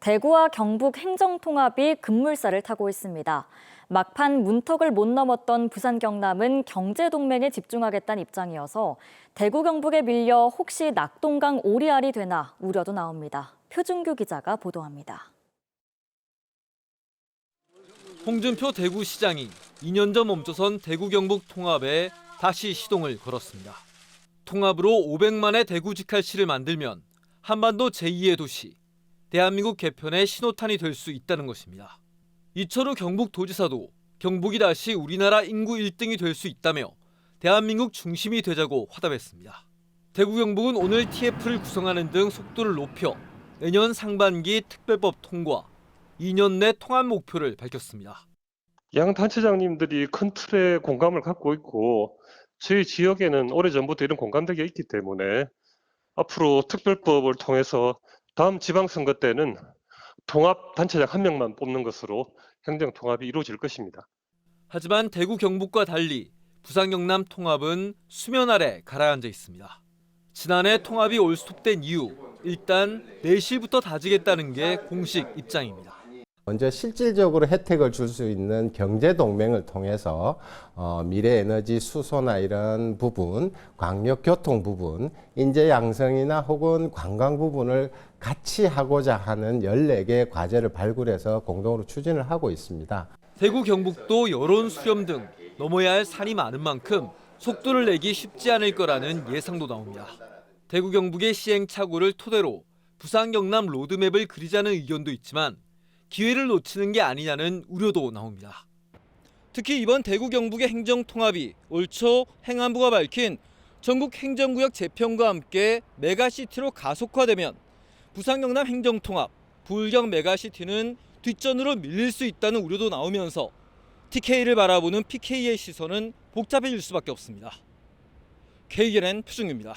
대구와 경북 행정통합이 급물살을 타고 있습니다. 막판 문턱을 못 넘었던 부산 경남은 경제 동맹에 집중하겠다는 입장이어서 대구 경북에 밀려 혹시 낙동강 오리알이 되나 우려도 나옵니다. 표준규 기자가 보도합니다. 홍준표 대구시장이 2년 전 멈춰선 대구 경북 통합에 다시 시동을 걸었습니다. 통합으로 500만의 대구 직할시를 만들면 한반도 제2의 도시, 대한민국 개편의 신호탄이 될 수 있다는 것입니다. 이철우 경북도지사도 경북이 다시 우리나라 인구 1등이 될 수 있다며 대한민국 중심이 되자고 화답했습니다. 대구 경북은 오늘 TF를 구성하는 등 속도를 높여 내년 상반기 특별법 통과, 2년 내 통합 목표를 밝혔습니다. 양 단체장님들이 큰 틀에 공감을 갖고 있고 저희 지역에는 오래전부터 이런 공감대가 있기 때문에 앞으로 특별법을 통해서 다음 지방선거 때는 통합 단체장 한 명만 뽑는 것으로 행정 통합이 이루어질 것입니다. 하지만 대구 경북과 달리 부산 경남 통합은 수면 아래 가라앉아 있습니다. 지난해 통합이 올스톱된 이후 일단 내실부터 다지겠다는 게 공식 입장입니다. 먼저 실질적으로 혜택을 줄 수 있는 경제 동맹을 통해서 어, 미래 에너지 수소나 이런 부분, 광역 교통 부분, 인재 양성이나 혹은 관광 부분을 같이 하고자 하는 14개 과제를 발굴해서 공동으로 추진을 하고 있습니다. 대구 경북도 여론 수렴 등 넘어야 할 산이 많은 만큼 속도를 내기 쉽지 않을 거라는 예상도 나옵니다. 대구 경북의 시행착오를 토대로 부산 경남 로드맵을 그리자는 의견도 있지만 기회를 놓치는 게 아니냐는 우려도 나옵니다. 특히 이번 대구 경북의 행정 통합이 올 초 행안부가 밝힌 전국 행정구역 재편과 함께 메가시티로 가속화되면 부산 경남 행정 통합, 부울경 메가시티는 뒷전으로 밀릴 수 있다는 우려도 나오면서 TK를 바라보는 PK의 시선은 복잡해질 수밖에 없습니다. KGNN 표승규입니다.